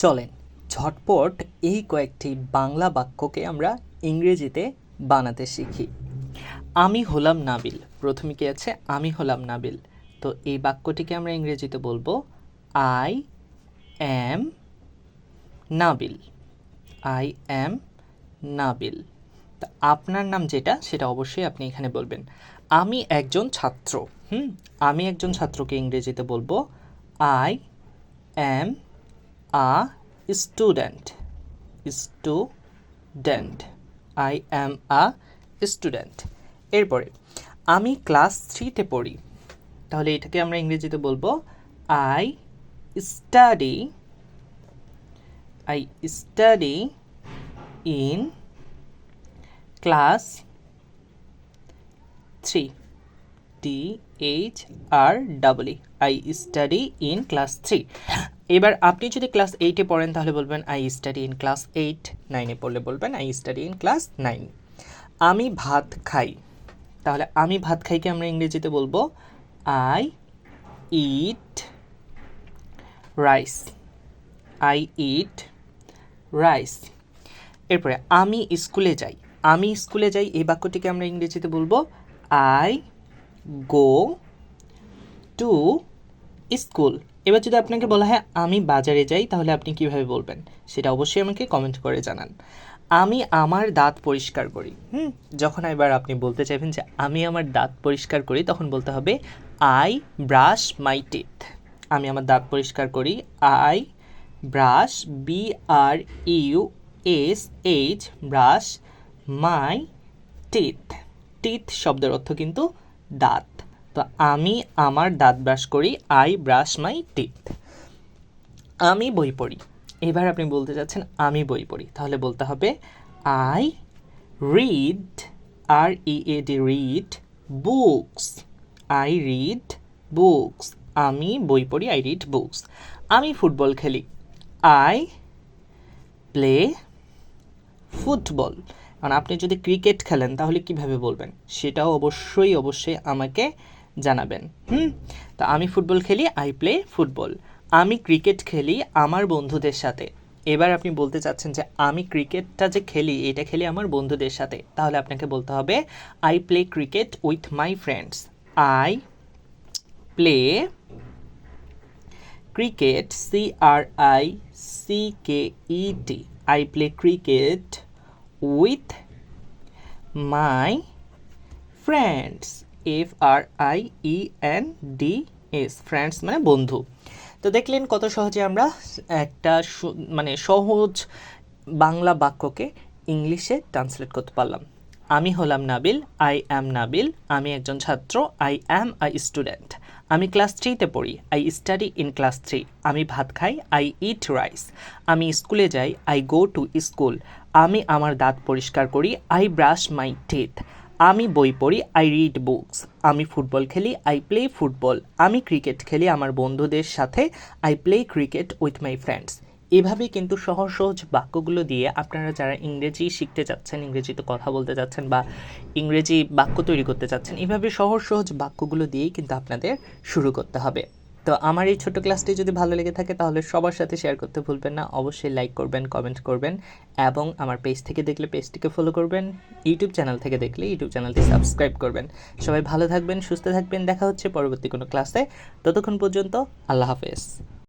চলেন, ঝটপট এই কয়েকটি বাংলা বাক্যকে আমরা ইংরেজিতে বানাতে শিখি। আমি হলাম নাবিল। প্রথমে কি আছে? আমি হলাম নাবিল। তো এই বাক্যটিকে আমরা ইংরেজিতে বলব I am Nabil. I am Nabil. তা আপনার নাম যেটা, সেটা অবশ্যই আপনি এখানে বলবেন। আমি একজন ছাত্র, হুম? আমি একজন ছাত্রকে ইংরেজিতে বলব I am a student student I am a student এরপরে, আমি ক্লাস থ্রিতে পড়ি। তাহলে এটাকে আমরা ইংরেজিতে বলব I study I study in class three T H R double E I study in class three এবার আপনি যদি ক্লাস এইটে পড়েন, তাহলে বলবেন I study in class eight নাইনে পড়লে বলবেন I study in class nine আমি ভাত খাই। তাহলে আমি ভাত খাইকে আমরা ইংরেজিতে বলব I eat rice I eat rice এরপরে, আমি স্কুলে যাই। আমি স্কুলে যাই, এই বাক্যটিকে আমরা ইংরেজিতে বলব আই গো টু স্কুল এবার যদি আপনাকে বলা হয় আমি বাজারে যাই তাহলে আপনি কীভাবে বলবেন? সেটা অবশ্যই আমাকে কমেন্ট করে জানান। আমি আমার দাঁত পরিষ্কার করি। হুম। যখন এবার আপনি বলতে চাইবেন যে আমি আমার দাঁত পরিষ্কার করি তখন বলতে হবে আই ব্রাশ মাই টিথ আমি আমার দাঁত পরিষ্কার করি। I brush B R U S H brush my teeth teeth শব্দের অর্থ কিন্তু দাঁত। তো আমি আমার দাঁত ব্রাশ করি আই ব্রাশ মাই টিথ আমি বই পড়ি। এবার আপনি বলতে চাচ্ছেন আমি বই পড়ি। তাহলে বলতে হবে I read R E A D read books I read books আমি বই পড়ি আই রিড বুকস আমি ফুটবল খেলি। আই প্লে ফুটবল কারণ আপনি যদি ক্রিকেট খেলেন, তাহলে কীভাবে বলবেন? সেটাও অবশ্যই অবশ্যই আমাকে জানাবেন। হুম তা আমি ফুটবল খেলি আই প্লে ফুটবল আমি ক্রিকেট খেলি আমার বন্ধুদের সাথে। এবার আপনি বলতে চাচ্ছেন যে আমি ক্রিকেটটা যে খেলি, এটা খেলি আমার বন্ধুদের সাথে। তাহলে আপনাকে বলতে হবে I play cricket with my friends I play cricket C R I C K E T I play cricket with my friends F R I E N D S friends মানে বন্ধু। তো দেখলেন কত সহজে আমরা একটা মানে সহজ বাংলা বাক্যকে ইংলিশে ট্রান্সলেট করতে পারলাম। আমি হলাম নাবিল আই অ্যাম নাবিল, আমি একজন ছাত্র আই অ্যাম আই স্টুডেন্ট আমি ক্লাস থ্রিতে পড়ি I study in class three আমি ভাত খাই আই ইট রাইস আমি স্কুলে যাই আই গো টু স্কুল আমি আমার দাঁত পরিষ্কার করি আই ব্রাশ মাই টিথ আমি বই পড়ি আই রিড বুকস আমি ফুটবল খেলি আই প্লে ফুটবল আমি ক্রিকেট খেলি আমার বন্ধুদের সাথে I play cricket with my friends এভাবে কিন্তু সহজ সহজ বাক্যগুলো দিয়ে আপনারা যারা ইংরেজি শিখতে চাচ্ছেন ইংরেজিতে কথা বলতে চাচ্ছেন বা ইংরেজি বাক্য তৈরি করতে চাচ্ছেন এভাবে সহজ সহজ বাক্যগুলো দিয়েই কিন্তু আপনাদের শুরু করতে হবে। তো আমার এই ছোট ক্লাসটি যদি ভালো লেগে থাকে, তাহলে সবার সাথে শেয়ার করতে ভুলবেন না। অবশ্যই লাইক করবেন কমেন্ট করবেন এবং আমার পেজ থেকে দেখলে পেজটিকে ফলো করবেন। ইউটিউব চ্যানেল থেকে দেখলে ইউটিউব চ্যানেলটি সাবস্ক্রাইব করবেন। সবাই ভালো থাকবেন, সুস্থ থাকবেন। দেখা হচ্ছে পরবর্তী কোনো ক্লাসে ততক্ষণ পর্যন্ত আল্লাহ হাফেজ।